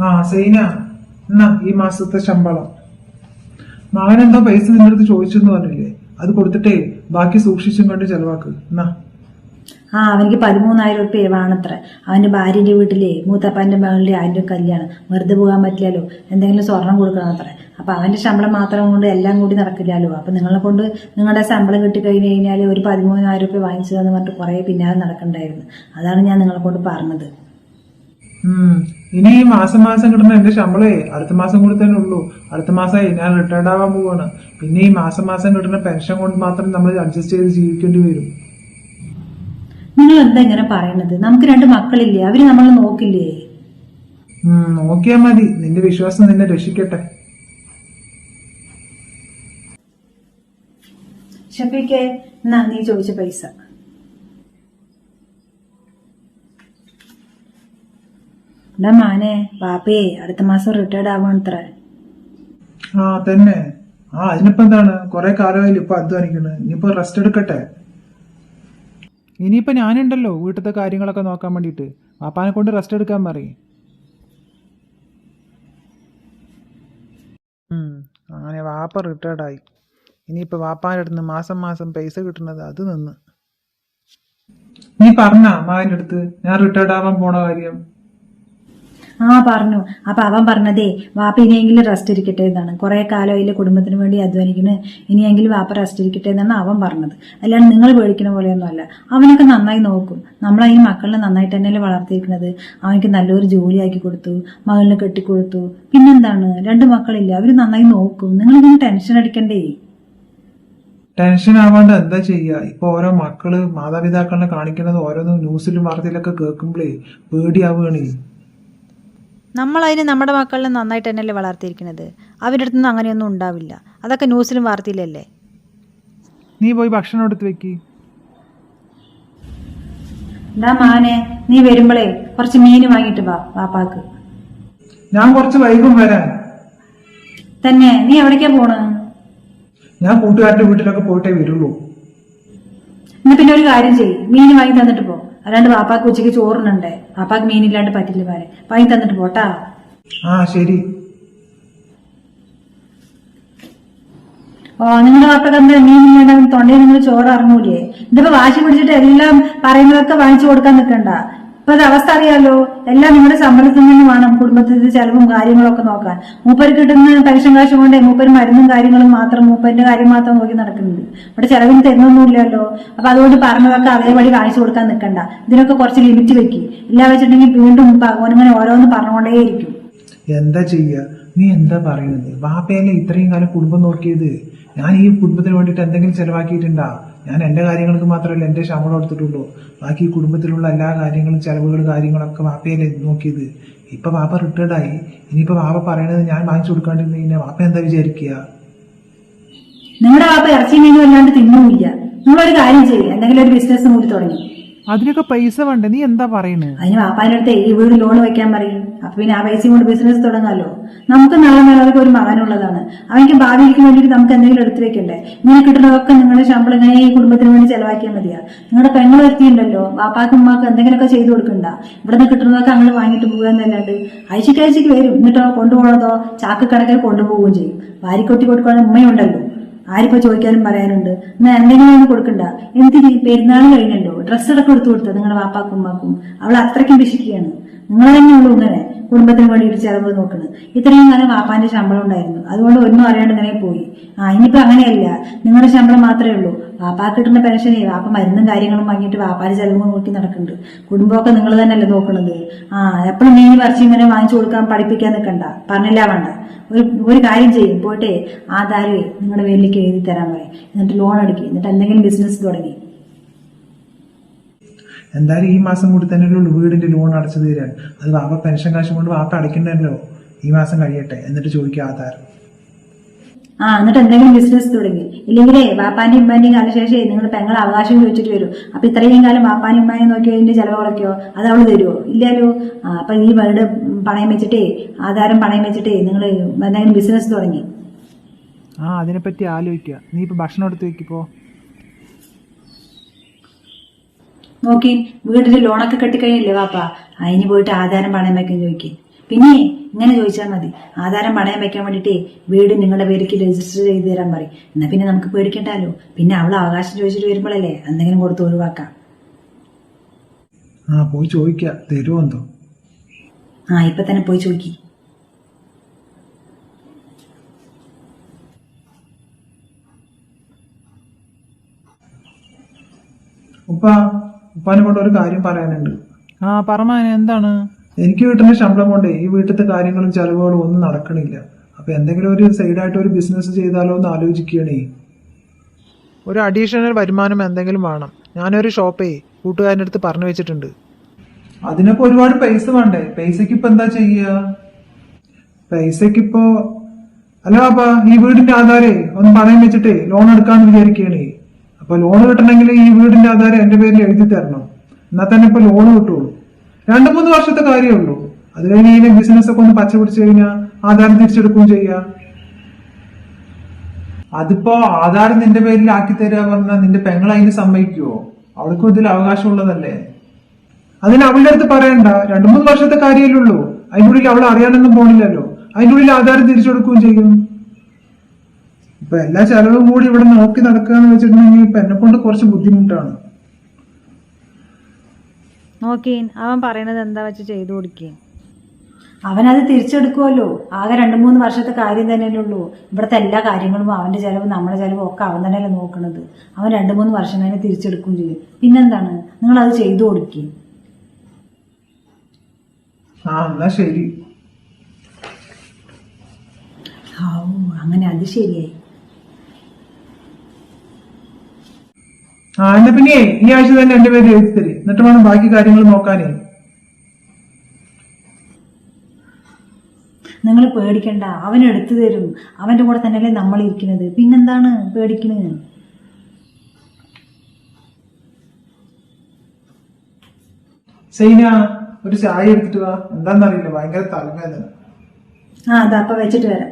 ആ സൈന എന്നാ ഈ മാസത്തെ ശമ്പളം? മകൻ എന്തോ പൈസ നിന്റെ അടുത്ത് ചോദിച്ചെന്ന് പറഞ്ഞില്ലേ? അത് കൊടുത്തിട്ടേ ബാക്കി സൂക്ഷിച്ചും കണ്ട് ചെലവാക്ക്. എന്നാ. ആ അവനിക്ക് പതിമൂന്നായിരം റുപ്യ വേണത്ര. അവന്റെ ഭാര്യന്റെ വീട്ടിലെ മൂത്തപ്പാന്റെ മകളുടെ ആന്റെ കല്യാണം. വെറുതെ പോകാൻ പറ്റില്ലല്ലോ. എന്തെങ്കിലും സ്വർണം കൊടുക്കണം അത്ര അപ്പം അവന്റെ ശമ്പളം മാത്രം കൊണ്ട് എല്ലാം കൂടി നടക്കില്ലല്ലോ. അപ്പോൾ നിങ്ങളെ കൊണ്ട് നിങ്ങളുടെ ശമ്പളം കിട്ടിക്കഴിഞ്ഞ് കഴിഞ്ഞാൽ ഒരു പതിമൂന്നായിരം ഉറുപ്പ്യ വാങ്ങിച്ചു എന്ന് പറഞ്ഞിട്ട് കുറേ പിന്നാലെ നടക്കണ്ടായിരുന്നു. അതാണ് ഞാൻ നിങ്ങളെ കൊണ്ട് പറഞ്ഞത്. ഇനി ഈ മാസം മാസം കിട്ടുന്ന എന്റെ ശമ്പളേ അടുത്ത മാസം കൂടി തന്നെ ഉള്ളൂ. അടുത്ത മാസമായി ഞാൻ റിട്ടയർഡ് ആവാൻ പോവാണ്. പിന്നെ ഈ മാസം മാസം കിട്ടുന്ന പെൻഷൻ കൊണ്ട് മാത്രം നമ്മൾ അഡ്ജസ്റ്റ് ചെയ്ത് ജീവിക്കേണ്ടി വരും. നിങ്ങൾ എന്താ ഇങ്ങനെ പറയണത് നമുക്ക് രണ്ട് മക്കളില്ലേ? അവർ നമ്മളെ നോക്കില്ലേ? നോക്കിയാ മതി. നിന്റെ വിശ്വാസം നിന്നെ രക്ഷിക്കട്ടെ. ഷഫീക്കെ എന്നാ നീ ചോദിച്ച പൈസ? എടാ മാനെ പാപ്പയെ അടുത്ത മാസം റിട്ടയർഡ് ആവാണത്ര. ആ തന്നെ. ആ അതിനിപ്പോ എന്താണ്? കൊറേ കാലമായില്ല ഇപ്പൊ അധ്വാനിക്കുന്നത് ഇനിയിപ്പോ റെസ്റ്റ് എടുക്കട്ടെ. ഇനിയിപ്പോ ഞാനുണ്ടല്ലോ വീട്ടിലത്തെ കാര്യങ്ങളൊക്കെ നോക്കാൻ വേണ്ടിയിട്ട്. വാപ്പാനെ കൊണ്ട് റെസ്റ്റ് എടുക്കാൻ പറയും. അങ്ങനെ വാപ്പ റിട്ടയർഡ് ആയി. ഇനിയിപ്പോ വാപ്പാന്റെ അടുത്ത് മാസം മാസം പൈസ കിട്ടുന്നത് അത് നിന്ന്. നീ പറഞ്ഞ അമ്മാവിന്റെ അടുത്ത്. ഞാൻ റിട്ടയർഡ് ആവാൻ പോണ കാര്യം. ആ പറഞ്ഞു. അപ്പൊ അവൻ പറഞ്ഞതേ വാപ്പ ഇനിയെങ്കിലും റെസ്റ്റ് ഇരിക്കട്ടെ എന്നാണ്. കുറെ കാലം അതിലെ കുടുംബത്തിന് വേണ്ടി അധ്വാനിക്കുന്നു. ഇനിയെങ്കിലും വാപ്പ റെസ്റ്റ് ഇരിക്കട്ടെ എന്നാണ് അവൻ പറഞ്ഞത്. അല്ലാണ്ട് നിങ്ങൾ പേടിക്കുന്ന പോലെയൊന്നും അല്ല. അവനൊക്കെ നന്നായി നോക്കും. നമ്മളതിന് മക്കളിനെ നന്നായിട്ട് തന്നെയല്ലേ വളർത്തിയിരിക്കുന്നത്? അവനക്ക് നല്ലൊരു ജോലി ആക്കി കൊടുത്തു മകളിനെ കെട്ടിക്കൊടുത്തു. പിന്നെന്താണ്? രണ്ട് മക്കളില്ല അവർ നന്നായി നോക്കും. നിങ്ങൾ നിങ്ങളിങ്ങനെ ടെൻഷൻ അടിക്കണ്ടേ? ടെൻഷൻ ആവാണ്ട് എന്താ ചെയ്യുക ഇപ്പൊ ഓരോ മക്കൾ മാതാപിതാക്കളെ കാണിക്കുന്നത് ഓരോന്നും ന്യൂസിലും വാർത്തയിലൊക്കെ കേൾക്കുമ്പോഴേ പേടിയാവുകയാണ്. നമ്മളതിന് നമ്മുടെ മക്കളെ നന്നായിട്ട് തന്നെയല്ലേ വളർത്തിയിരിക്കുന്നത്? അവരുടെ അടുത്തൊന്നും അങ്ങനെയൊന്നും ഉണ്ടാവില്ല. അതൊക്കെ ന്യൂസിലും വാർത്തയിലല്ലേ? നീ പോയി ഭക്ഷണം എടുത്ത് വെക്ക്. എന്താ മാനെ നീ വരുമ്പളേ കുറച്ച് മീൻ വാങ്ങിട്ട് വാ വാപ്പാക്ക്. ഞാൻ കുറച്ച് വൈകും വരാൻ. തന്നെ നീ എവിടേക്കാ പോണ്? ഞാൻ കൂട്ടുകാരുടെ വീട്ടിലൊക്കെ പോയിട്ടേ വരുള്ളൂ. എന്നാ പിന്നെ ഒരു കാര്യം ചെയ്യ് മീൻ വാങ്ങി തന്നിട്ട് പോ. അല്ലാണ്ട് പാപ്പാക്ക് ഉച്ചയ്ക്ക് ചോറിനുണ്ടേ. പാപ്പാക്ക് മീനില്ലാണ്ട് പറ്റില്ല പാരെ. വാങ്ങി തന്നിട്ട് പോട്ടാ. ആ ശരി. ഓ നിങ്ങളുടെ വാപ്പക്ക് എന്താ മീനില്ലാണ്ട് തൊണ്ടയിൽ നിങ്ങൾ ചോറ് ഇറങ്ങൂലേ? ഇതിപ്പോ വാശി പിടിച്ചിട്ട് എല്ലാം പറയുന്നതൊക്കെ വാങ്ങിച്ചു കൊടുക്കാൻ നിൽക്കണ്ട ഇപ്പൊ അവസ്ഥ അറിയാലോ? എല്ലാം നിങ്ങളുടെ സമ്മതത്തിൽ നിന്ന് വേണം കുടുംബത്തിന്റെ ചെലവും കാര്യങ്ങളൊക്കെ നോക്കാൻ. മൂപ്പര് കിട്ടുന്ന പെൻഷൻ കാശ് കൊണ്ട് മൂപ്പര് മരുന്നും കാര്യങ്ങളും മാത്രം മൂപ്പരിന്റെ കാര്യം മാത്രം നോക്കി നടക്കുന്നുണ്ട്. ഇവിടെ ചെലവിന് തരുന്നൊന്നുമില്ലല്ലോ. അപ്പൊ അതുകൊണ്ട് പറഞ്ഞതൊക്കെ അതേപടി കാണിച്ചു കൊടുക്കാൻ നിൽക്കണ്ട. ഇതിനൊക്കെ കുറച്ച് ലിമിറ്റ് വെക്കി. ഇല്ല വെച്ചിട്ടുണ്ടെങ്കിൽ വീണ്ടും അങ്ങനെ ഓരോന്ന് പറഞ്ഞുകൊണ്ടേയിരിക്കും. എന്താ ചെയ്യുക നീ എന്താ പറയുന്നത്? വാപ്പയല്ലേ ഇത്രയും കാലം കുടുംബം നോക്കിയത്? ഞാൻ ഈ കുടുംബത്തിന് വേണ്ടിട്ട് എന്തെങ്കിലും ചെലവാക്കിയിട്ടുണ്ടാ? ഞാൻ എന്റെ കാര്യങ്ങൾക്ക് മാത്രമല്ല എന്റെ ശമ്പളം എടുത്തിട്ടുള്ളൂ. ബാക്കി കുടുംബത്തിലുള്ള എല്ലാ കാര്യങ്ങളും ചെലവുകൾ കാര്യങ്ങളൊക്കെ വാപ്പയല്ലേ നോക്കിയത്. ഇപ്പൊ വാപ്പ റിട്ടയർഡായി ആയി. ഇനിയിപ്പോ വാപ്പ പറയണത് ഞാൻ വാങ്ങിച്ചു കൊടുക്കാണ്ടിരുന്ന കഴിഞ്ഞാൽ വാപ്പ എന്താ വിചാരിക്കുക? നിങ്ങളുടെ വാപ്പ ഇറച്ചി മീനും അല്ലാണ്ട് തിന്നുമില്ല. നിങ്ങളൊരു കാര്യം ചെയ്യുക എന്തെങ്കിലും ഒരു ബിസിനസ് കൂടി തുടങ്ങി. അതിനൊക്കെ പൈസ വേണ്ട? നീ എന്താ പറയുന്നത് അതിന് അടുത്ത് ഈ വീട് ലോൺ വെക്കാൻ പറയും. അപ്പൊ പിന്നെ ആ പൈസയും കൊണ്ട് ബിസിനസ് തുടങ്ങാലോ? നമുക്ക് നല്ല നാളെ ഒരു മകനുള്ളതാണ്. അവനിക്ക് ഭാവിയിലേക്ക് വേണ്ടിയിട്ട് നമുക്ക് എന്തെങ്കിലും എടുത്തു വെക്കണ്ടേ? ഇങ്ങനെ കിട്ടുന്നതൊക്കെ നിങ്ങളുടെ ശമ്പളം ഇങ്ങനെ ഈ കുടുംബത്തിന് വേണ്ടി ചെലവാക്കിയാൽ മതിയാ. നിങ്ങളുടെ പെങ്ങൾ എത്തിയുണ്ടല്ലോ വാപ്പാക്കും ഉമ്മാക്കും എന്തെങ്കിലുമൊക്കെ ചെയ്തു കൊടുക്കണ്ട. ഇവിടെ നിന്ന് കിട്ടുന്നതൊക്കെ അങ്ങനെ വാങ്ങിട്ട് പോകുക എന്നല്ലാണ്ട് ആഴ്ചക്കാഴ്ചക്ക് ആഴ്ചക്ക് വരും. എന്നിട്ടോ കൊണ്ടുപോകണതോ ചാക്ക് കണക്കിൽ കൊണ്ടുപോവുകയും ചെയ്യും. വാരിക്കൊട്ടി കൊടുക്കുകയാണെങ്കിൽ ഉമ്മയുണ്ടല്ലോ. ആരിപ്പോ ചോദിക്കാനും പറയാനുണ്ട്? എന്നാ എന്തെങ്കിലും ഒന്നും കൊടുക്കണ്ട എന്തിന് പെരുന്നാൾ കഴിഞ്ഞല്ലോ? ഡ്രസ്സ് അടക്കം എടുത്തു കൊടുത്തത് നിങ്ങളുടെ വാപ്പാക്കും ഉമ്മാക്കും. അവൾ അത്രയ്ക്കും വിശിക്കുകയാണ്. നിങ്ങൾ തന്നെയുള്ളൂ ഇങ്ങനെ കുടുംബത്തിന് വേണ്ടിയിട്ട് ചെലവ് നോക്കുന്നത് ഇത്രയും കാലം വാപ്പാന്റെ ശമ്പളം ഉണ്ടായിരുന്നു. അതുകൊണ്ട് ഒന്നും അറിയാണ്ട് ഇങ്ങനെ പോയി. ആ ഇനിയിപ്പോ അങ്ങനെയല്ല. നിങ്ങളുടെ ശമ്പളം മാത്രമേ ഉള്ളൂ. വാപ്പാക്ക് കിട്ടുന്ന പെൻഷനെ വാപ്പ മരുന്നും കാര്യങ്ങളും വാങ്ങിയിട്ട് വാപ്പാന്റെ ചെലവ് നോക്കി നടക്കുന്നുണ്ട്. കുടുംബമൊക്കെ നിങ്ങൾ തന്നെയല്ലേ നോക്കണത്. ആ എപ്പോഴും മീൻ പറിച്ച് ഇങ്ങനെ വാങ്ങിച്ചു കൊടുക്കാൻ പഠിപ്പിക്കാൻ നിൽക്കണ്ട പറഞ്ഞില്ല വേണ്ട. ഒരു ഒരു കാര്യം ചെയ്യും പോട്ടെ. ആധാരേ നിങ്ങളുടെ പേരിലേക്ക് എഴുതി തരാൻ പറയും. എന്നിട്ട് ലോൺ എടുക്കി. എന്നിട്ട് എന്തെങ്കിലും ബിസിനസ് തുടങ്ങി. എന്തായാലും ഈ മാസം കൂടി തന്നെ ഒരു വീടിന്റെ ലോൺ അടച്ചു തീരാൻ. അത് വാപ്പ പെൻഷൻ കാശ് കൊണ്ട് വാപ്പ അടയ്ക്കണ്ടല്ലോ. ഈ മാസം കഴിയട്ടെ. എന്നിട്ട് ചോദിക്കുക ആധാരം ആ എന്നിട്ട് എന്തെങ്കിലും ബിസിനസ് തുടങ്ങി. ഇല്ലെങ്കിലേ വാപ്പാന്റെ ഉമ്മാന്റെയും കാലശേഷം നിങ്ങൾ പെങ്ങൾ അവകാശം ചോദിച്ചിട്ട് വരും. അപ്പൊ ഇത്രയും കാലം വാപ്പാനും ഉമ്മാനും നോക്കി അതിന്റെ ചെലവുകളൊക്കെയോ അത് അവൾ തരുമോ ഇല്ലല്ലോ. ആ അപ്പൊ ഈ വീട് പണയം വെച്ചിട്ടേ ആധാരം പണയം വെച്ചിട്ടേ നിങ്ങൾ എന്തെങ്കിലും ബിസിനസ് തുടങ്ങി. ആ അതിനെപ്പറ്റി ആലോചിക്കുക. നീ ഇപ്പൊ ഭക്ഷണം എടുത്ത് വെക്കിപ്പോ നോക്കി വീടിന്റെ ലോണൊക്കെ കെട്ടിക്കഴിഞ്ഞില്ലേ വാപ്പ? അതിന് പോയിട്ട് ആധാരം പണയം വെക്കാൻ ചോദിക്കേ. പിന്നെ ഇങ്ങനെ ചോദിച്ചാൽ മതി. ആധാരം പണയം വെക്കാൻ വേണ്ടിയിട്ട് വീട് നിങ്ങളുടെ പേരിക്ക് രജിസ്റ്റർ ചെയ്ത് തരാൻ പറയും. എന്നാ പിന്നെ നമുക്ക് പേടിക്കണ്ടല്ലോ. പിന്നെ അവൾ അവകാശം ചോദിച്ചിട്ട് വരുമ്പോഴല്ലേ എന്തെങ്കിലും കൊടുത്ത് ഒഴിവാക്കാം. ആ പോയി ചോദിക്കാം. തരുമോ എന്തോ? ആ ഇപ്പൊ തന്നെ പോയി ചോദിക്കി. ഉപ്പ ഉപ്പാനെ കൊണ്ട് ഒരു കാര്യം പറയാനുണ്ട്. ആ പറമാന എന്താണ്? എനിക്ക് കിട്ടുന്ന ശമ്പളം കൊണ്ട് ഈ വീട്ടിലത്തെ കാര്യങ്ങളും ചെലവുകളും ഒന്നും നടക്കണില്ല. അപ്പൊ എന്തെങ്കിലും ഒരു സൈഡായിട്ട് ഒരു ബിസിനസ് ചെയ്താലോ എന്ന് ആലോചിക്കുകയാണേ. ഒരു അഡീഷണൽ വരുമാനം എന്തെങ്കിലും വേണം. ഞാനൊരു ഷോപ്പേ കൂട്ടുകാരന്റെ അടുത്ത് പറഞ്ഞു വെച്ചിട്ടുണ്ട്. അതിനൊക്കെ ഒരുപാട് പൈസ വേണ്ടേ? പൈസക്ക് ഇപ്പൊ എന്താ ചെയ്യുക പൈസക്ക് ഇപ്പോ അല്ല അപ്പ ഈ വീടിന്റെ ആധാരേ ഒന്ന് പണയം വെച്ചിട്ടേ ലോൺ എടുക്കാന്ന് വിചാരിക്കണേ അപ്പൊ ലോൺ കിട്ടണമെങ്കിൽ ഈ വീടിന്റെ ആധാരം എന്റെ പേരിൽ എഴുതി തരണം. എന്നാൽ തന്നെ ഇപ്പൊ ലോൺ കിട്ടുള്ളൂ. രണ്ടു മൂന്ന് വർഷത്തെ കാര്യമേ ഉള്ളൂ അത് കഴിഞ്ഞ് ഈ ബിസിനസ് ഒക്കെ ഒന്ന് പച്ച പിടിച്ചു കഴിഞ്ഞാൽ ആധാരം തിരിച്ചെടുക്കുകയും ചെയ്യാം. അതിപ്പോ ആധാരം നിന്റെ പേരിൽ ആക്കി തരാ പറഞ്ഞാൽ നിന്റെ പെങ്ങൾ അതിന് സമ്മതിക്കുവോ? അവൾക്കും ഇതിൽ അവകാശമുള്ളതല്ലേ? അതിന് അവളുടെ അടുത്ത് പറയണ്ട. രണ്ടു മൂന്ന് വർഷത്തെ കാര്യമല്ലേ ഉള്ളൂ അതിന്റെ ഉള്ളിൽ അവൾ അറിയാനൊന്നും പോണില്ലല്ലോ. അതിന്റെ ഉള്ളിൽ ആധാരം തിരിച്ചെടുക്കുകയും ചെയ്യും. ഇപ്പൊ എല്ലാ ചെലവും കൂടി ഇവിടെ നോക്കി നടക്കുക എന്ന് വെച്ചിട്ടുണ്ടെങ്കിൽ ഇപ്പൊ എന്നെ കൊണ്ട് കുറച്ച് ബുദ്ധിമുട്ടാണ്. നോക്കീൻ അവൻ പറയണത് എന്താ വെച്ച് ചെയ്തു കൊടുക്കീൻ അവനത് തിരിച്ചെടുക്കുമല്ലോ ആകെ രണ്ടു മൂന്ന് വർഷത്തെ കാര്യം തന്നെയല്ലേ ഉള്ളൂ ഇവിടുത്തെ എല്ലാ കാര്യങ്ങളും അവന്റെ ചെലവും നമ്മുടെ ചെലവും ഒക്കെ അവൻ തന്നെയല്ലേ നോക്കണത്. അവൻ രണ്ടു മൂന്ന് വർഷം കഴിഞ്ഞ് തിരിച്ചെടുക്കുകയും ചെയ്യും. പിന്നെന്താണ്? നിങ്ങൾ അത് ചെയ്തു കൊടുക്കുക ശരി. അങ്ങനെ അത് ശരിയായി. ആ എന്നാ പിന്നെ ഈ ആഴ്ച തന്നെ എന്റെ പേര് എഴുതി തരും. എന്നിട്ട് വേണം ബാക്കി കാര്യങ്ങൾ നോക്കാനേ. നിങ്ങൾ പേടിക്കണ്ട. അവൻ എടുത്തു തരും. അവന്റെ കൂടെ തന്നെയല്ലേ നമ്മൾ ഇരിക്കുന്നത്. പിന്നെന്താണ് പേടിക്കുന്നത് സൈന ഒരു ചായ എടുത്തിട്ട് വാ. എന്താന്നറിയില്ല ഭയങ്കര തലവേദന. ആ അതാ അപ്പൊ വെച്ചിട്ട് വരാം.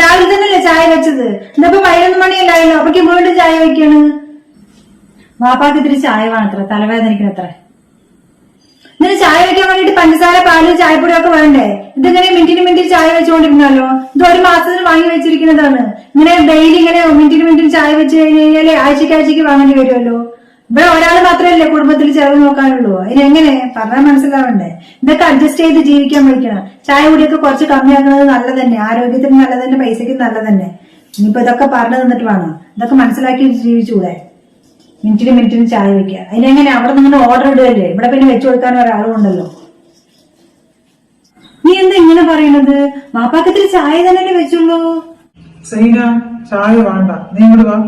രാവിലെ തന്നെയല്ലേ ചായ വെച്ചത്? ഇന്നിപ്പോ പതിനൊന്ന് മണിയല്ലായല്ലോ. അപ്പൊക്ക് വീണ്ടും ചായ വെക്കാണ്. വാപ്പാക്ക് ഇത്തിരി ചായ വേണത്ര തലവേദനിക്കണത്ര. ഇന്ന് ചായ വെക്കാൻ വേണ്ടിട്ട് പഞ്ചസാര പാൽ ചായപ്പൊടി ഒക്കെ വേണ്ടേ? ഇതിങ്ങനെ മിനിറ്റിന് മിനിറ്റിന് ചായ വെച്ചുകൊണ്ടിരുന്നല്ലോ ഇത് ഒരു മാസത്തിന് വാങ്ങി വെച്ചിരിക്കുന്നതാണ്. ഇങ്ങനെ ഡെയിലി ഇങ്ങനെ മിനിറ്റിന് മിനിറ്റിന് ചായ വെച്ച് കഴിഞ്ഞ് കഴിഞ്ഞാൽ ആഴ്ചക്ക് ആഴ്ചക്ക് വാങ്ങേണ്ടി വരുമല്ലോ ഇവിടെ ഒരാൾ മാത്രമല്ലേ കുടുംബത്തിൽ ചേർന്ന് നോക്കാനുള്ളൂ. അതിനെങ്ങനെ പറഞ്ഞാൽ മനസ്സിലാവണ്ടേ. ഇതൊക്കെ അഡ്ജസ്റ്റ് ചെയ്ത് ജീവിക്കാൻ പഠിക്കണം ചായ കുടിയൊക്കെ കുറച്ച് കമ്മിയാക്കുന്നത് നല്ലത് തന്നെ ആരോഗ്യത്തിന് നല്ലത് തന്നെ പൈസയ്ക്ക് നല്ലത് തന്നെ ഇനിയിപ്പോ ഇതൊക്കെ പറഞ്ഞു തന്നിട്ട് വേണം. ഇതൊക്കെ മനസ്സിലാക്കി ജീവിച്ചൂടെ? മിനിറ്റിന് മിനിറ്റിന് ചായ വെക്കുക. അതിനെങ്ങനെ അവിടെ നിങ്ങൾ ഓർഡർ ഇടുകയല്ലേ? ഇവിടെ പിന്നെ വെച്ചു കൊടുക്കാൻ ഒരാളും ഉണ്ടല്ലോ. നീ എന്താ ഇങ്ങനെ പറയണത്? മാപ്പാക്കത്തിൽ ചായ തന്നെ വെച്ചുള്ളൂ. ചായ വേണ്ട. നീ ഇങ്ങോട്ട് വാ.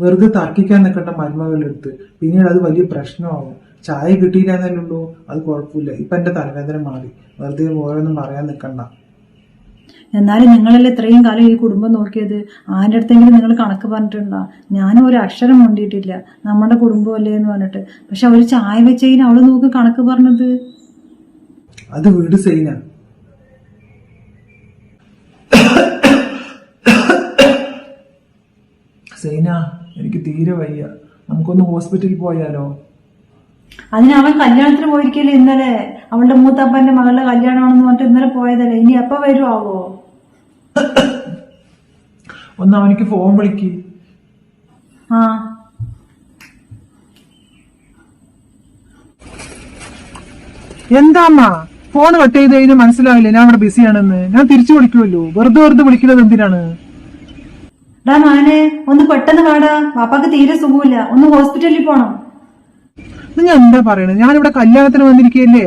വെറുതെ തർക്കിക്കാൻ നിൽക്കേണ്ട മരുമകളെടുത്ത് പിന്നീട് അത് വലിയ പ്രശ്നമാവും. ചായ കിട്ടിയില്ല എന്നല്ലേ ഉള്ളൂ അത് കുഴപ്പമില്ല. ഇപ്പൊ എന്റെ തലവേദന മാറി. വെറുതെ ഓരോന്നും പറയാൻ നിൽക്കണ്ട. എന്നാലും നിങ്ങളല്ലേ ഇത്രയും കാലം ഈ കുടുംബം നോക്കിയത്? ആരുടെ അടുത്തെങ്കിലും നിങ്ങൾ കണക്ക് പറഞ്ഞിട്ടുണ്ടോ? ഞാനും ഒരു അക്ഷരം മുണ്ടിയിട്ടില്ല. നമ്മുടെ കുടുംബമല്ലേ എന്ന് പറഞ്ഞിട്ട്. പക്ഷെ ഒരു ചായ വെച്ചതിന് അവൾ നോക്ക് കണക്ക് പറഞ്ഞത്? അത് വീട് സൈന സൈന എനിക്ക് തീരെ വയ്യ. നമുക്കൊന്ന് ഹോസ്പിറ്റലിൽ പോയാലോ? അതിന് അവൻ കല്യാണത്തിന് പോയിരിക്കല്ലേ ഇന്നലെ? അവളുടെ മൂത്തപ്പന്റെ മകളുടെ കല്യാണമാണെന്ന് പറഞ്ഞിട്ട് ഇന്നലെ പോയതല്ലേ? ഇനി എപ്പ വരുവാവോ? ഒന്ന് അവനിക്ക് ഫോൺ വിളിക്ക്. ആ. എന്താ അമ്മ? ഫോൺ കട്ട് ചെയ്ത് കഴിഞ്ഞാൽ മനസ്സിലാവില്ലേ ഞാൻ അവിടെ ബിസിയാണെന്ന്. ഞാൻ തിരിച്ചു വിളിക്കുമല്ലോ. വെറുതെ വെറുതെ വിളിക്കുന്നത് എന്തിനാണ്? ഡാ മാനെ ഒന്ന് പെട്ടെന്ന് വാടാ. പാപ്പാക്ക് തീരെ സുഖമില്ല. ഒന്ന് ഹോസ്പിറ്റലിൽ പോണം. ഞാൻ എന്താ പറയണേ? ഞാനിവിടെ കല്യാണത്തിന് വന്നിരിക്കുകയല്ലേ?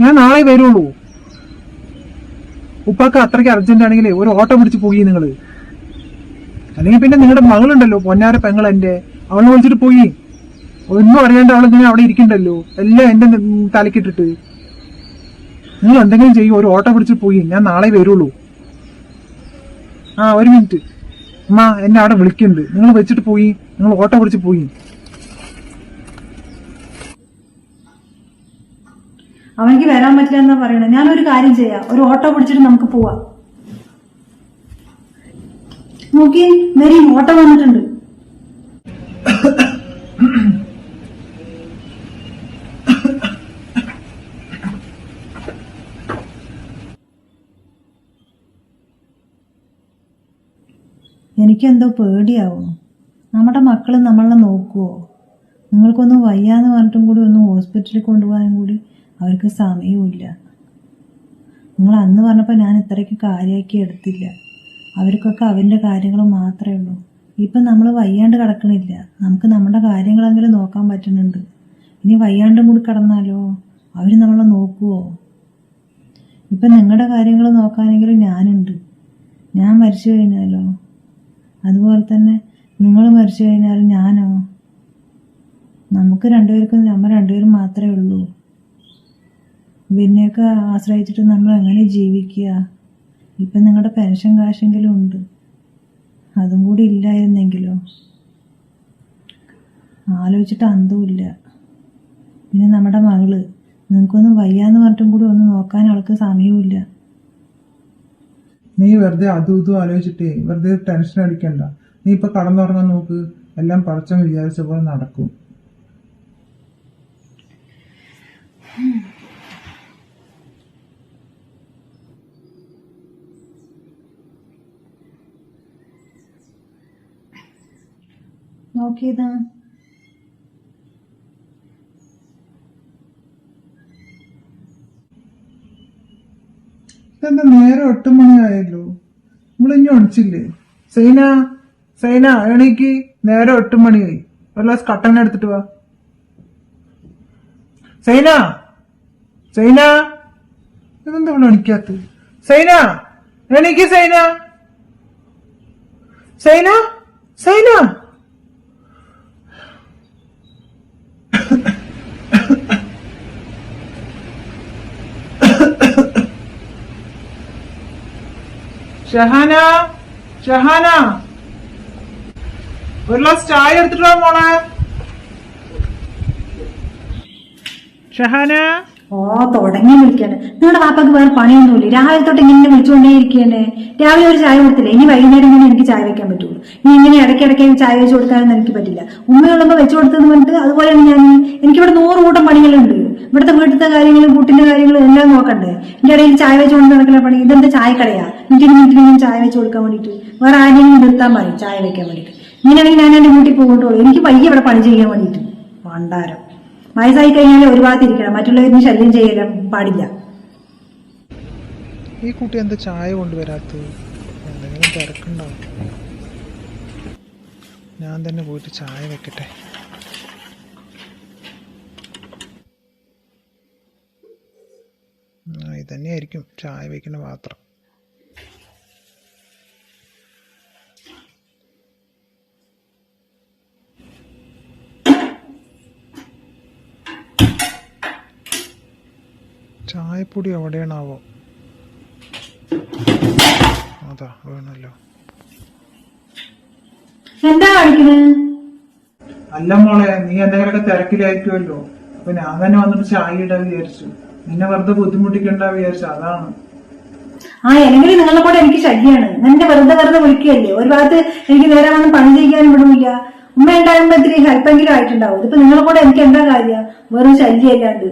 ഞാൻ നാളെ വരുള്ളൂ. ഉപ്പാക്ക് അത്രയ്ക്ക് അർജന്റ് ആണെങ്കിൽ ഒരു ഓട്ടോ പിടിച്ച് പോയി നിങ്ങൾ അല്ലെങ്കിൽ പിന്നെ നിങ്ങളുടെ മകളുണ്ടല്ലോ പൊന്നാര പെങ്ങൾ എന്റെ അവളെ വിളിച്ചിട്ട് പോയി. ഒന്നും അറിയാണ്ട് അവളിങ്ങനെ അവിടെ ഇരിക്കണ്ടല്ലോ. എല്ലാം എന്റെ തലക്കിട്ടിട്ട്. നിങ്ങൾ എന്തെങ്കിലും ചെയ്യൂ ഒരു ഓട്ടോ പിടിച്ച് പോയി. ഞാൻ നാളെ വരുള്ളൂ. ആ ഒരു മിനിറ്റ്. അമ്മ എന്നെ അവിടെ വിളിക്കുന്നുണ്ട് നിങ്ങൾ വെച്ചിട്ട് പോയി. നിങ്ങൾ ഓട്ടോ പിടിച്ച് പോയി. അവനിക്ക് വരാൻ പറ്റില്ല എന്നാ പറയണേ. ഞാനൊരു കാര്യം ചെയ്യാം. ഒരു ഓട്ടോ പിടിച്ചിട്ട് നമുക്ക് പോവാം. നോക്കി മേരി ഓട്ടോ വന്നിട്ടുണ്ട്. എനിക്കെന്തോ പേടിയാവുന്നു നമ്മുടെ മക്കൾ നമ്മളെ നോക്കുമോ നിങ്ങൾക്കൊന്നും വയ്യാന്ന് പറഞ്ഞിട്ടും കൂടി ഒന്ന് ഹോസ്പിറ്റലിൽ കൊണ്ടുപോകാനും കൂടി അവർക്ക് സമയമില്ല നിങ്ങൾ അന്ന് പറഞ്ഞപ്പോൾ ഞാൻ ഇത്രയ്ക്ക് കാര്യമാക്കി എടുത്തില്ല. അവർക്കൊക്കെ അവന്റെ കാര്യങ്ങൾ മാത്രമേ ഉള്ളൂ. ഇപ്പം നമ്മൾ വയ്യാണ്ട് കിടക്കണില്ല. നമുക്ക് നമ്മുടെ കാര്യങ്ങളെങ്കിലും നോക്കാൻ പറ്റുന്നുണ്ട്. ഇനി വയ്യാണ്ടും കൂടി കിടന്നാലോ? അവർ നമ്മളെ നോക്കുമോ ഇപ്പം നിങ്ങളുടെ കാര്യങ്ങൾ നോക്കാനെങ്കിലും ഞാനുണ്ട്. ഞാൻ മരിച്ചു കഴിഞ്ഞാലോ? അതുപോലെ തന്നെ നിങ്ങൾ മരിച്ചു കഴിഞ്ഞാൽ ഞാനോ? നമുക്ക് രണ്ടുപേർക്കും നമ്മൾ രണ്ടുപേരും മാത്രമേ ഉള്ളൂ. പിന്നെയൊക്കെ ആശ്രയിച്ചിട്ട് നമ്മൾ എങ്ങനെ ജീവിക്കുക? ഇപ്പം നിങ്ങളുടെ പെൻഷൻ കാശെങ്കിലും ഉണ്ട്. അതും കൂടി ഇല്ലായിരുന്നെങ്കിലോ? ആലോചിച്ചിട്ട് അന്തുമില്ല പിന്നെ നമ്മുടെ മകൾ നിങ്ങൾക്കൊന്നും വയ്യാന്ന് പറഞ്ഞിട്ടും കൂടി ഒന്ന് നോക്കാൻ അവൾക്ക് സമയവുമില്ല. നീ വെറുതെ അതും ഇതും ആലോചിച്ചിട്ടേ വെറുതെ ടെൻഷൻ അടിക്കണ്ട. നീ ഇപ്പൊ കടന്നുറങ്ങാൻ നോക്ക്. എല്ലാം പടച്ചം വിചാരിച്ച പോലെ നടക്കും. നോക്കിയതാ. ഇതെന്താ നേരെ എട്ട് മണിയായല്ലോ ഇനി ഒണിച്ചില്ലേ സൈന സൈന എണീക്ക്. നേരെ എട്ട് മണിയായി ഒരു ഗ്ലാസ് കട്ടൻ എടുത്തിട്ട് വാ. സൈന സൈന. ഇതെന്താ ഇവിടെ എണിക്കാത്ത സൈന എണീക്ക് സൈന. സൈന സൈന. ഷഹാന ഷഹാന ഒരു ഗ്ലാസ് ചായ എടുത്തിട്ട് മോളെ. ഷഹാന ഓ തുടങ്ങി വിളിക്കാണ് നിങ്ങളുടെ വാപ്പാക്ക് വേറെ പണിയൊന്നുമില്ല. രാവിലെ തൊട്ട് ഇങ്ങനെ വിളിച്ചുകൊണ്ടേ ഇരിക്കുകയാണ് രാവിലെ ഒരു ചായ കൊടുത്തില്ല? ഇനി വൈകുന്നേരം ഇങ്ങനെ എനിക്ക് ചായ വെക്കാൻ പറ്റുള്ളൂ. ഇനി ഇങ്ങനെ ഇടയ്ക്കിടയ്ക്ക് ചായ വെച്ച് കൊടുക്കാനൊന്നും എനിക്ക് പറ്റില്ല. ഉമ്മയുള്ളപ്പോൾ വെച്ച് കൊടുത്തെന്ന് പറഞ്ഞിട്ട് അതുപോലെയാണ് ഞാൻ. എനിക്കിവിടെ നൂറ് കൂട്ടം പണികളുണ്ട്. ഇവിടുത്തെ വീട്ടിലത്തെ കാര്യങ്ങളും കൂട്ടിന്റെ കാര്യങ്ങളും എല്ലാം നോക്കണ്ടേ? എന്റെ ഇടയിൽ ചായ വെച്ച് കൊണ്ട് നടക്കുന്ന പണി ഇതെന്താ ചായക്കടയാ? മിനിറ്റിന് മിനിറ്റിന് ചായ വെച്ച് കൊടുക്കാൻ വേണ്ടിയിട്ട് വേറെ ആരെങ്കിലും നിർത്താൻ പറയും ചായ വെക്കാൻ വേണ്ടിയിട്ട്. ഇങ്ങനെയാണെങ്കിൽ ഞാൻ എന്റെ വീട്ടിൽ പോകട്ടുള്ളൂ എനിക്ക് വയ്യ ഇവിടെ പണി ചെയ്യാൻ വേണ്ടിയിട്ട്. പണ്ടാരം വയസ്സായി കഴിഞ്ഞാൽ ഒരു ഭാഗത്തിരിക്കണം മറ്റുള്ളവരിന് ശല്യം ചെയ്യാൻ പാടില്ല. ഈ കുട്ടി എന്താ ചായ കൊണ്ടുവരാത്തത്? എന്തെങ്കിലും തിരക്കുണ്ടാവും ഞാൻ തന്നെ പോയിട്ട് ചായ വെക്കട്ടെ. ഇതന്നെയായിരിക്കും ചായ വെക്കുന്ന പാത്രം. ചായപ്പൊടി എവിടെയാണാവോ അതാ വേണല്ലോ. എന്താ കാണിക്കുന്നത് അല്ല മോളെ നീ എന്തെങ്കിലുമൊക്കെ തിരക്കിലായിരിക്കുമല്ലോ അപ്പൊ ഞാൻ തന്നെ വന്നിട്ട് ചായ ഇടാൻ വിചാരിച്ചു. നിന്നെ വെറുതെ ബുദ്ധിമുട്ടിക്കണ്ട വിചാരിച്ചു അതാണ്. ആ അല്ലെങ്കിൽ നിങ്ങളെ കൂടെ എനിക്ക് ശല്യാണ്. എന്നെ വെറുതെ വെറുതെ വിളിക്കുകയല്ലേ? ഒരു ഭാഗത്ത് എനിക്ക് നേരെ വന്ന് പണി ചെയ്യാൻ വിടുമില്ല ഉമ്മ ഉണ്ടാകുമ്പോ ഇത്തിരി ഹെൽപ്പെങ്കിലും ആയിട്ടുണ്ടാവും. ഇതിപ്പോ നിങ്ങളെ കൂടെ എനിക്ക് എന്താ കാര്യം? വെറും ശല്യം അല്ലാണ്ട്